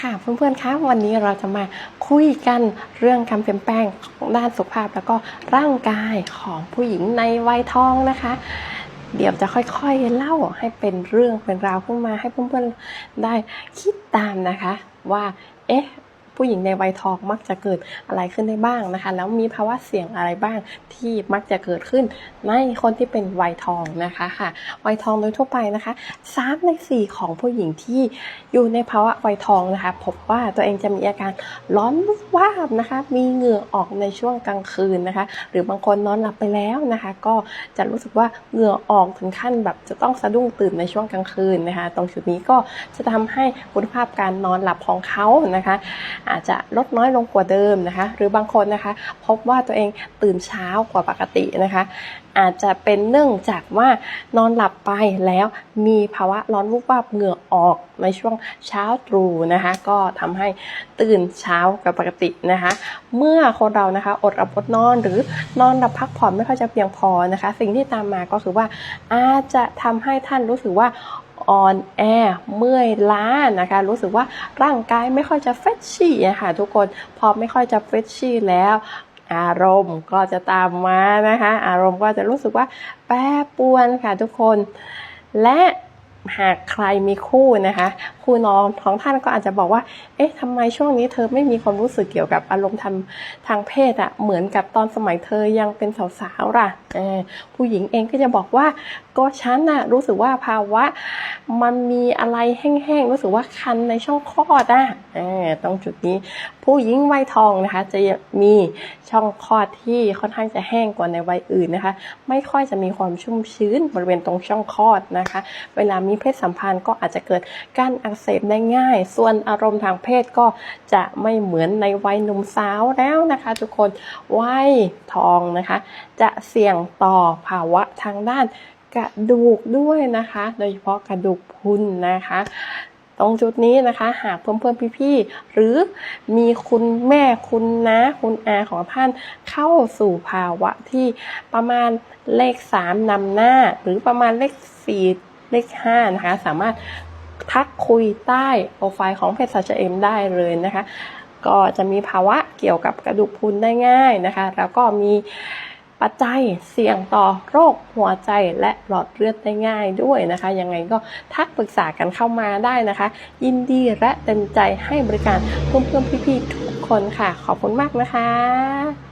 ค่ะเพื่อนๆคะวันนี้เราจะมาคุยกันเรื่องการเปลี่ยนแปลงของด้านสุขภาพแล้วก็ร่างกายของผู้หญิงในวัยทองนะคะ เดี๋ยวจะค่อยๆเล่าให้เป็นเรื่องเป็นราวขึ้นมาให้เพื่อนๆได้คิดตามนะคะ ว่าเอ๊ะ ผู้หญิงในวัยทองมักจะเกิดอะไรขึ้นได้บ้างนะคะ แล้วมีภาวะเสี่ยงอะไรบ้างที่มักจะเกิดขึ้นในคนที่เป็นวัยทองนะคะค่ะวัยทองโดยทั่วไปนะคะสามในสี่ของผู้หญิงที่อยู่ในภาวะวัยทองนะคะพบว่าตัวเองจะมีอาการร้อนวาบนะคะ มีเหงื่อออกในช่วงกลางคืนนะคะ หรือบางคนนอนหลับไปแล้วนะคะ ก็จะรู้สึกว่าเหงื่อออกถึงขั้นแบบจะต้องสะดุ้งตื่นในช่วงกลางคืนนะคะ ตรงจุดนี้ก็จะทำให้คุณภาพการนอนหลับของเขานะคะอาจจะลดน้อยลงกว่าเดิมนะคะ หรือบางคนนะคะ พบว่าตัวเองตื่นเช้ากว่าปกตินะคะ อาจจะเป็นเนื่องจากว่านอนหลับไปแล้วมีภาวะร้อนวูบวาบเหงื่อออกในช่วงเช้าตรู่นะคะ ก็ทำให้ตื่นเช้ากว่าปกตินะคะ เมื่อคนเรานะคะอดหลับอดนอนหรือนอนหลับพักผ่อนไม่ค่อยจะเพียงพอนะคะ สิ่งที่ตามมาก็คือว่าอาจจะทำให้ท่านรู้สึกว่า อ่อนแอเมื่อยล้านะคะ รู้สึกว่าร่างกายไม่ค่อยจะเฟชชี่นะค่ะทุกคนพอไม่ค่อยจะเฟชชี่แล้วอารมณ์ก็จะตามมานะคะ อารมณ์ก็จะรู้สึกว่าแปรปวนค่ะทุกคน และ หากใครมีคู่นะคะคู่น้อนของท่านก็อาจจะบอกว่า เอ๊ะทำไมช่วงนี้เธอไม่มีความรู้สึกเกี่ยวกับอารมณ์ทางทางเพศอะเหมือนกับตอนสมัยเธอยังเป็นสาวๆล่ะเออผู้หญิงเองก็จะบอกว่า ก็ฉันน่ะรู้สึกว่าภาวะมันมีอะไรแห้งๆรู้สึกว่าคันในช่องคลอดอะเออตรงจุดนี้ ผู้หญิงวัยทองนะคะ จะมี ช่องคลอดที่ค่อนข้างจะแห้งกว่าในวัยอื่นนะคะ ไม่ค่อยจะมีความชุ่มชื้นบริเวณตรงช่องคลอดนะคะ เวลามีเพศสัมพันธ์ก็อาจจะเกิดการอักเสบได้ง่าย ส่วนอารมณ์ทางเพศก็จะไม่เหมือนในวัยหนุ่มสาวแล้วนะคะ ทุกคนวัยทองนะคะ จะเสี่ยงต่อภาวะทางด้านกระดูกด้วยนะคะ โดยเฉพาะกระดูกพุนนะคะ ตรงจุดนี้นะคะ หากเพื่อนๆพี่ๆหรือมีคุณแม่คุณนะ คุณอาของท่านเข้าสู่ภาวะที่ประมาณเลข 3นำหน้า หรือประมาณเลข 4 เลข 5 นะคะ สามารถทักคุยใต้โปรไฟล์ของเพจสัจเอ็มได้เลยนะคะ ก็จะมีภาวะเกี่ยวกับกระดูกพุนได้ง่ายนะคะ แล้วก็มี ปัจจัยเสี่ยงต่อโรคหัวใจและหลอดเลือดได้ง่ายด้วยนะคะ ยังไงก็ทักปรึกษากันเข้ามาได้นะคะ ยินดีและเต็มใจให้บริการเพื่อนๆพี่ๆทุกคนค่ะ ขอบคุณมากนะคะ